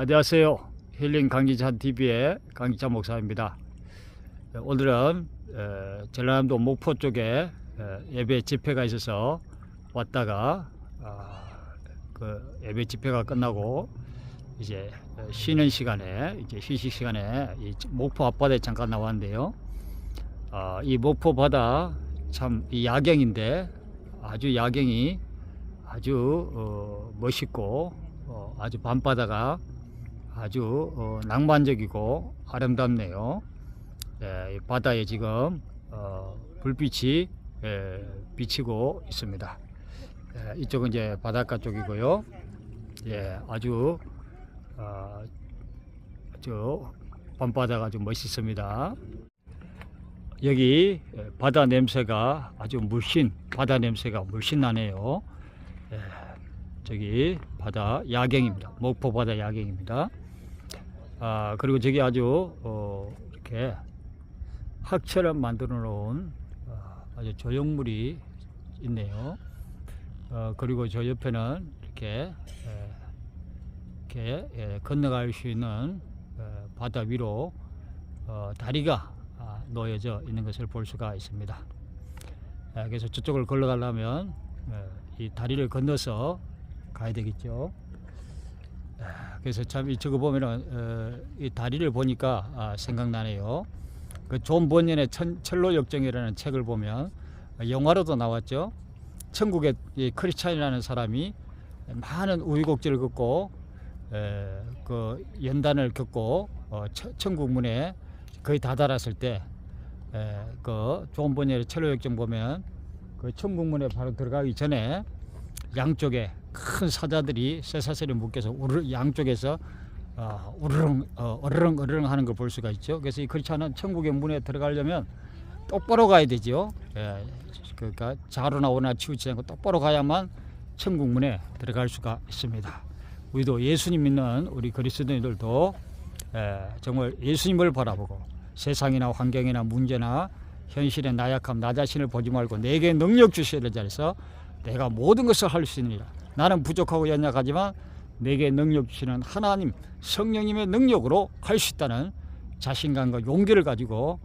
안녕하세요. 힐링 강기찬 TV의 강기찬 목사입니다. 어, 오늘은 에, 전라남도 목포 쪽에 에, 예배 집회가 있어서 왔다가 아, 그 예배 집회가 끝나고 이제 어, 쉬는 시간에 이제 휴식 시간에 이 목포 앞바다에 잠깐 나왔는데요. 아, 이 목포 바다 참이 야경인데 아주 야경이 아주 어, 멋있고 어, 아주 밤바다가 아주 어, 낭만적이고 아름답네요. 예, 이 바다에 지금 어, 불빛이 예, 비치고 있습니다. 예, 이쪽은 이제 바닷가 쪽이고요. 예, 아주 어, 아주 밤바다가 아주 멋있습니다. 여기 예, 바다 냄새가 아주 물씬 바다 냄새가 물씬 나네요. 예, 저기 바다 야경입니다. 목포 바다 야경입니다. 아 그리고 저기 아주 어, 이렇게 학처럼 만들어 놓은 어, 아주 조형물이 있네요. 어, 그리고 저 옆에는 이렇게 예, 이렇게 예, 건너갈 수 있는 어, 바다 위로 어, 다리가 아, 놓여져 있는 것을 볼 수가 있습니다. 아, 그래서 저쪽을 걸어가려면 어, 이 다리를 건너서 가야 되겠죠. 아, 그래서 참이 저거 보면은 어, 이 다리를 보니까 아, 생각나네요. 그 존 번연의 천, 철로 역정이라는 책을 보면 영화로도 나왔죠. 천국의 이 크리스찬이라는 사람이 많은 우유곡절을 에, 그 연단을 겪고 어, 처- 천국 문에 거의 다다랐을 때, 에, 그 좋은 번역의 철로 역정 보면 그 천국 문에 바로 들어가기 전에 양쪽에 큰 사자들이 쇠사슬에 묶여서 우르 양쪽에서 어, 우르릉 어, 어르릉 어르릉 하는 걸 볼 수가 있죠. 그래서 이 크리스찬은 천국의 문에 들어가려면 똑바로 가야 되죠. 예, 그러니까 좌로나 오나 치우치지 않고 똑바로 가야만 천국 문에 들어갈 수가 있습니다. 우리도 예수님 믿는 우리 그리스도인들도 에, 정말 예수님을 바라보고 세상이나 환경이나 문제나 현실의 나약함 나 자신을 보지 말고 내게 능력 주셔야 될 자리에서 내가 모든 것을 할 수 있느니라 나는 부족하고 연약하지만 내게 능력 주시는 하나님 성령님의 능력으로 할 수 있다는 자신감과 용기를 가지고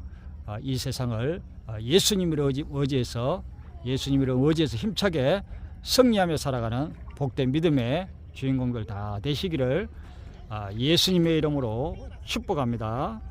아, 이 세상을 아, 예수님을 의지, 의지해서 예수님을 의지해서 힘차게 승리하며 살아가는 복된 믿음의 주인공들 다 되시기를 아, 예수님의 이름으로 축복합니다.